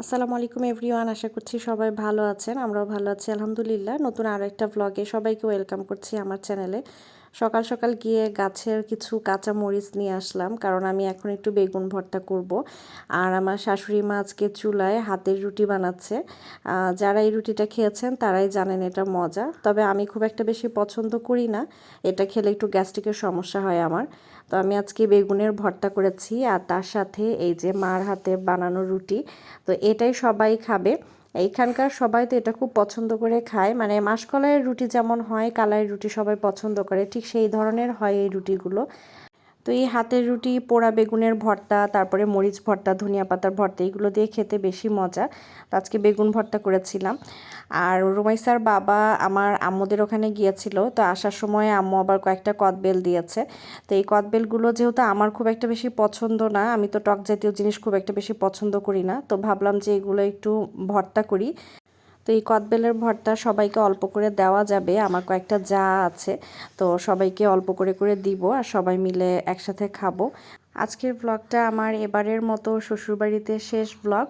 আসসালামু আলাইকুম এভরিওয়ান, আশা করছি সবাই ভালো আছেন, আমরাও ভালো আছি, আলহামদুলিল্লাহ। নতুন আরও একটা ব্লগে সবাইকে ওয়েলকাম করছি আমার চ্যানেলে সকাল সকাল গিয়ে গাছের কিছু কাঁচা মরিচ নিয়ে আসলাম, কারণ আমি এখন একটু বেগুন ভর্তা করব। আর আমার শাশুড়ি মা আজকে চুলায় হাতের রুটি বানাচ্ছে। যারা এই রুটিটা খেয়েছেন তারাই জানেন এটা মজা। তবে আমি খুব একটা বেশি পছন্দ করি না। এটা খেলে একটু গ্যাস্ট্রিকের সমস্যা হয় আমার। তো আমি আজকে বেগুনের ভর্তা করেছি, আর তার সাথে এই যে মার হাতে বানানো রুটি, তো এটাই সবাই খাবে। এইখানকার সবাই তো এটা খুব পছন্দ করে খায়। মানে মাসকলাইয়ের রুটি যেমন হয়, কালাইয়ের রুটি সবাই পছন্দ করে, ঠিক সেই ধরনের হয় এই রুটিগুলো। তো এই হাতের রুটি, পোড়া বেগুনের ভর্তা, তারপরে মরিচ ভর্তা, ধনিয়া পাতার ভর্তা, এগুলো দিয়ে খেতে বেশি মজা। তো আজকে বেগুন ভর্তা করেছিলাম। আর রুমাইসার বাবা আমার আম্মুদের ওখানে গিয়েছিল। তো আসার সময় আম্মু আবার কয়েকটা কদবেল দিয়েছে। তো এই কদবেলগুলো যেহেতু আমার খুব একটা বেশি পছন্দ না, আমি তো টক জাতীয় জিনিস খুব একটা বেশি পছন্দ করি না। তো ভাবলাম যে এগুলো একটু ভর্তা করি। তো এই কদবেলের ভর্তা সবাইকে অল্প করে দেওয়া যাবে। আমার কয়েকটা যা আছে, তো সবাইকে অল্প করে করে দিব আর সবাই মিলে একসাথে খাব। আজকের ব্লগটা আমার এবারের মতো শ্বশুরবাড়িতে শেষ ব্লগ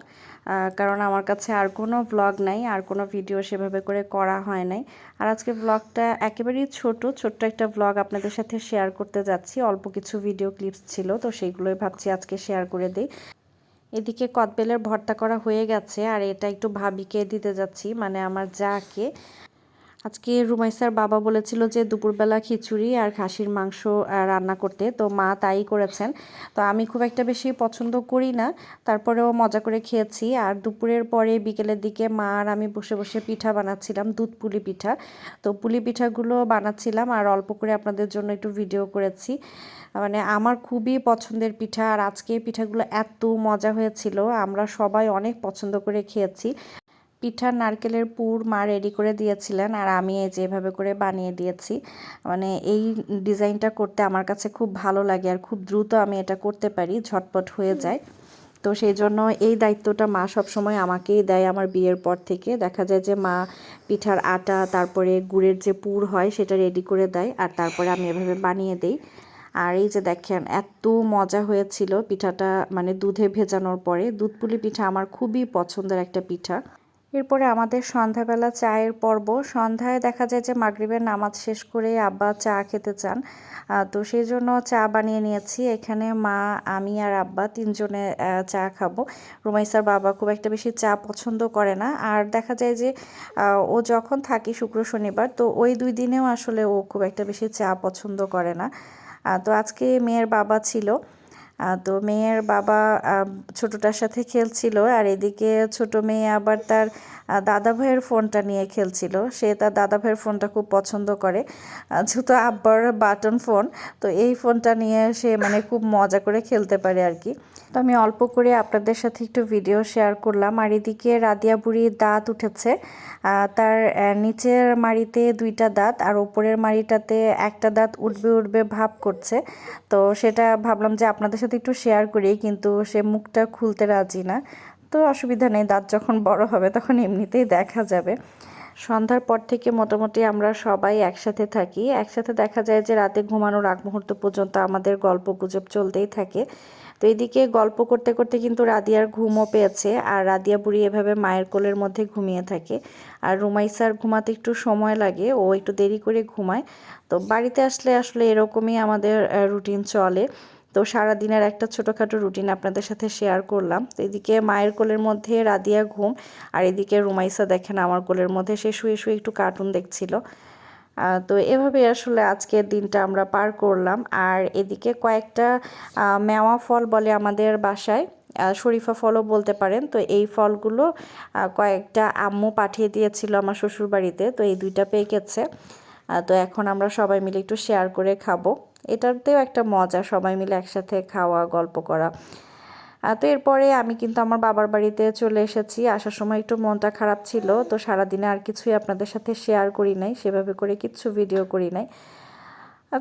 কারণ আমার কাছে আর কোনো ব্লগ নাই, আর কোনো ভিডিও সেভাবে করে করা হয় নাই। আর আজকে ব্লগটা একেবারেই ছোট, ছোট্ট একটা ব্লগ আপনাদের সাথে শেয়ার করতে যাচ্ছি। অল্প কিছু ভিডিও ক্লিপস ছিল, তো সেইগুলোই ভাবছি আজকে শেয়ার করে দিই। এদিকে কদবেলের ভর্তা করা হয়ে গেছে, আর এটা একটু ভাবিকে দিতে যাচ্ছি মানে আমার যাকে। আজকে রুমাইসার বাবা বলেছিল যে দুপুরবেলা খিচুড়ি আর খাসির মাংস রান্না করতে, তো মা তাই করেছেন। তো আমি খুব একটা বেশি পছন্দ করি না, তারপরেও মজা করে খেয়েছি। আর দুপুরের পরে বিকেলের দিকে মা আর আমি বসে বসে পিঠা বানাচ্ছিলাম, দুধ পুলি পিঠা। তো পুলি পিঠাগুলো বানাচ্ছিলাম, আর অল্প করে আপনাদের জন্য একটু ভিডিও করেছি। মানে আমার খুবই পছন্দের পিঠা আর আজকে পিঠাগুলো এত মজা হয়েছিল। আমরা সবাই অনেক পছন্দ করে খেয়েছি। পিঠা নারকেলের পুর মা রেডি করে দিয়েছিলেন আর আমি এই যেভাবে করে বানিয়ে দিয়েছি। মানে এই ডিজাইনটা করতে আমার কাছে খুব ভালো লাগে আর খুব দ্রুত আমি এটা করতে পারি ঝটপট হয়ে যায়। তো সেই জন্য এই দায়িত্বটা মা সবসময় আমাকেই দেয় আমার বিয়ের পর থেকে। দেখা যায় যে মা পিঠার আটা তারপরে গুড়ের যে পুর হয় সেটা রেডি করে দেয় আর তারপরে আমি এভাবে বানিয়ে দিই। আর এই যে দেখেন, এত মজা হয়েছিল পিঠাটা মানে দুধে ভেজানোর পরে। দুধ পুলি পিঠা আমার খুবই পছন্দের একটা পিঠা। এরপরে আমাদের সন্ধ্যাবেলা চায়ের পর্ব। সন্ধ্যায় দেখা যায় যে মাগরিবের নামাজ শেষ করে আব্বা চা খেতে চান। তো সেই জন্য চা বানিয়ে নিয়েছি। এখানে মা, আমি আর আব্বা তিনজনে চা খাব। রুমাইসার বাবা খুব একটা বেশি চা পছন্দ করে না। আর দেখা যায় যে ও যখন থাকি শুক্র শনিবার, তো ওই দুই দিনেও আসলে ও খুব একটা বেশি চা পছন্দ করে না। তো আজকে মেয়ের বাবা ছিল। তো মেয়ের বাবা ছোটটার সাথে খেলছিল আর এদিকে ছোট মেয়ে আবার তার দাদা ভাইয়ের ফোনটা নিয়ে খেলছিল। সে তার দাদা ভাইয়ের ফোনটা খুব পছন্দ করে যেহেতু আব্বার বাটন ফোন, তো এই ফোনটা নিয়ে সে মানে খুব মজা করে খেলতে পারে আর কি। তো আমি অল্প করে আপনাদের সাথে একটু ভিডিও শেয়ার করলাম। আর এদিকে রাদিয়া বুড়ির দাঁত উঠেছে। তার নিচের মাড়িতে দুইটা দাঁত আর ওপরের মাড়িটাতে একটা দাঁত উঠবে উঠবে ভাব করছে। তো সেটা ভাবলাম যে আপনাদের সাথে একটু শেয়ার করি, কিন্তু সে মুখটা খুলতে রাজি না। তো অসুবিধা নেই, দাঁত যখন বড় হবে তখন এমনিতেই দেখা যাবে। সন্ধ্যার পর থেকে মোটামুটি আমরা সবাই একসাথে থাকি। একসাথে দেখা যায় যে রাতে ঘুমানোর আগ মুহূর্ত পর্যন্ত আমাদের গল্প গুজব চলতেই থাকে। তো এদিকে গল্প করতে করতে কিন্তু রাদিয়ার ঘুমও পেয়েছে আর রাদিয়া বুড়ি এভাবে মায়ের কোলের মধ্যে ঘুমিয়ে থাকে। আর রুমাইসার ঘুমাতে একটু সময় লাগে, ও একটু দেরি করে ঘুমায়। তো বাড়িতে আসলে আসলে এরকমই আমাদের রুটিন চলে। তো সারা দিনের একটা ছোটোখাটো রুটিন আপনাদের সাথে শেয়ার করলাম। তো এদিকে মায়ের কোলের মধ্যে রাদিয়া ঘুম, আর এদিকে রুমাইসা দেখেন আমার কোলের মধ্যে, সে শুয়ে শুয়ে একটু কার্টুন দেখছিল। তো এভাবে আসলে আজকের দিনটা আমরা পার করলাম। আর এদিকে কয়েকটা মেওয়া ফল বলে আমাদের বাসায় শরীফা ফলও বলতে পারেন। তো এই ফলগুলো কয়েকটা আম্মু পাঠিয়ে দিয়েছিল আমার শ্বশুর বাড়িতে তো এই দুইটা পেকেছে। তো এখন আমরা সবাই মিলে একটু শেয়ার করে খাব। এটাতেও একটা মজা, সবাই মিলে একসাথে খাওয়া, গল্প করা। তো এরপরে আমি কিন্তু আমার বাবার বাড়িতে চলে এসেছি। আসার সময় একটু মনটা খারাপ ছিল, তো সারাদিনে আর কিছুই আপনাদের সাথে শেয়ার করি নাই, সেভাবে করে কিছু ভিডিও করি নাই।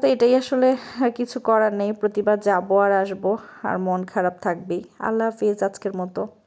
তো এটাই আসলে কিছু করার নেই, প্রতিবার যাব আর আসব, আর মন খারাপ থাকবেই। আল্লাহ হাফিজ আজকের মতো।